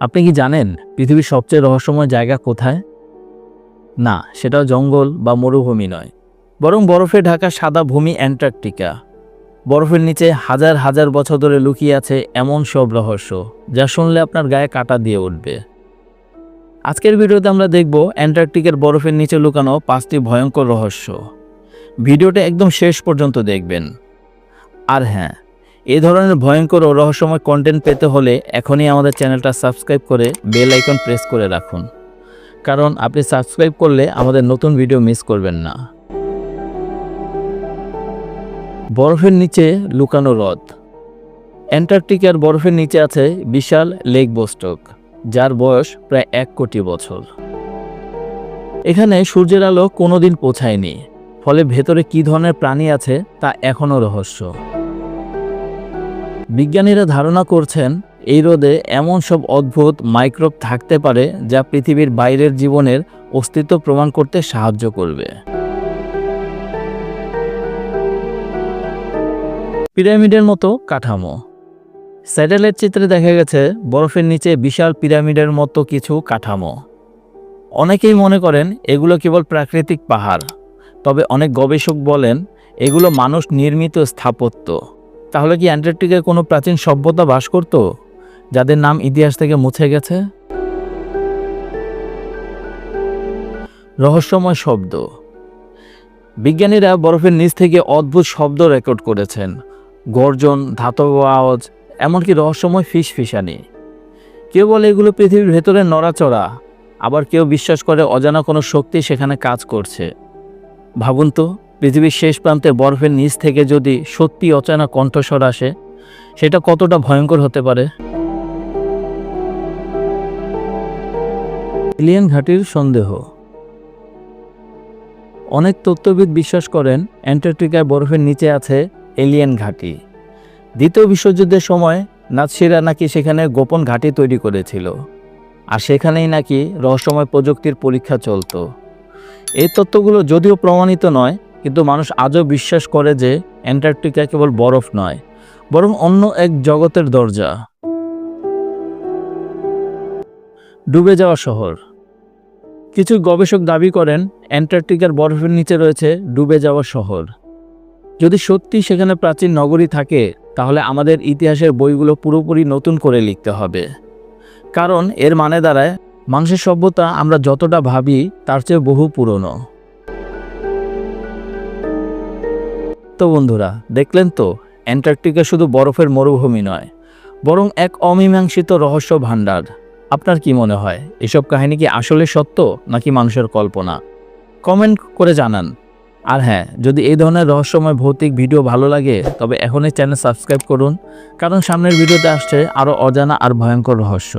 আপনি কি জানেন পৃথিবীর সবচেয়ে রহস্যময় জায়গা কোথায়? না সেটাও জঙ্গল বা মরুভূমি নয়। বরং বরফে ঢাকা সাদা ভূমি অ্যান্টার্কটিকা। বরফের নিচে হাজার হাজার বছর ধরে লুকিয়ে আছে এমন সব রহস্য, যা শুনলে আপনার গায়ে কাটা দিয়ে উঠবে। আজকের ভিডিওতে আমরা দেখব অ্যান্টার্কটিকের বরফের নিচে লুকানো পাঁচটি ভয়ঙ্কর রহস্য। ভিডিওটা একদম শেষ পর্যন্ত দেখবেন। আর হ্যাঁ এই ধরনের ভয়ঙ্কর ও রহস্যময় কন্টেন্ট পেতে হলে এখনই আমাদের চ্যানেলটা সাবস্ক্রাইব করে বেল আইকন প্রেস করে রাখুন। কারণ আপনি সাবস্ক্রাইব করলে আমাদের নতুন ভিডিও মিস করবেন না। বরফের নিচে লুকানো হ্রদ। অ্যান্টার্কটিকার বরফের নিচে আছে বিশাল লেক বোস্টক যার বয়স প্রায় এক কোটি বছর। এখানে সূর্যের আলো কোনোদিন পৌঁছায়নি, ফলে ভেতরে কী ধরনের প্রাণী আছে তা এখনও রহস্য। বিজ্ঞানীরা ধারণা করছেন, এই রোদে এমন সব অদ্ভুত মাইক্রোব থাকতে পারে যা পৃথিবীর বাইরের জীবনের অস্তিত্ব প্রমাণ করতে সাহায্য করবে। পিরামিডের মতো কাঠামো। স্যাটেলাইট চিত্রে দেখা গেছে, বরফের নিচে বিশাল পিরামিডের মতো কিছু কাঠামো। অনেকেই মনে করেন, এগুলো কেবল প্রাকৃতিক পাহাড়। তবে অনেক গবেষক বলেন, এগুলো মানুষ নির্মিত স্থাপত্য। তাহলে কি অ্যান্টার্কটিকায় কোনো প্রাচীন সভ্যতা বাস করত, যাদের নাম ইতিহাস থেকে মুছে গেছে? রহস্যময় শব্দ। বিজ্ঞানীরা বরফের নিচ থেকে অদ্ভুত শব্দ রেকর্ড করেছেন। গর্জন, ধাতব আওয়াজ, এমনকি রহস্যময় ফিস ফিসানি। কেউ বলে এগুলো পৃথিবীর ভেতরে নড়াচড়া, আবার কেউ বিশ্বাস করে অজানা কোনো শক্তি সেখানে কাজ করছে। ভাবুন তো। পৃথিবীর শেষ প্রান্তে বরফের নিচ থেকে যদি সত্যি অচেনা কণ্ঠস্বর আসে, সেটা কতটা ভয়ঙ্কর হতে পারে? এলিয়েন ঘাটির সন্দেহ। অনেক তত্ত্ববিদ বিশ্বাস করেন, অ্যান্টার্কটিকায় বরফের নিচে আছে এলিয়েন ঘাঁটি। দ্বিতীয় বিশ্বযুদ্ধের সময় নাৎসিরা নাকি সেখানে গোপন ঘাঁটি তৈরি করেছিল, আর সেখানেই নাকি রহস্যময় প্রযুক্তির পরীক্ষা চলতো। এই তত্ত্বগুলো যদিও প্রমাণিত নয় কিন্তু মানুষ আজও বিশ্বাস করে যে অ্যান্টার্কটিকা কেবল বরফ নয়, বরং অন্য এক জগতের দরজা। ডুবে যাওয়া শহর। কিছু গবেষক দাবি করেন অ্যান্টার্কটিকার বরফের নিচে রয়েছে ডুবে যাওয়া শহর। যদি সত্যি সেখানে প্রাচীন নগরী থাকে, তাহলে আমাদের ইতিহাসের বইগুলো পুরোপুরি নতুন করে লিখতে হবে। কারণ এর মানে দাঁড়ায় মানুষের সভ্যতা আমরা যতটা ভাবি, তার চেয়ে বহু পুরনো। তো বন্ধুরা, দেখলেন তো, অ্যান্টার্কটিকা শুধু বরফের মরুভূমি নয়, বরং এক অমীমাংসিত রহস্য ভাণ্ডার। আপনার কি মনে হয়, এসব কাহিনী কি আসলে সত্য, নাকি মানুষের কল্পনা? কমেন্ট করে জানান। আর হ্যাঁ যদি এই ধরনের রহস্যময় ভৌতিক ভিডিও ভালো লাগে, তবে এখনই চ্যানেল সাবস্ক্রাইব করুন, কারণ সামনের ভিডিওতে আসছে আরও অজানা আর ভয়ঙ্কর রহস্য।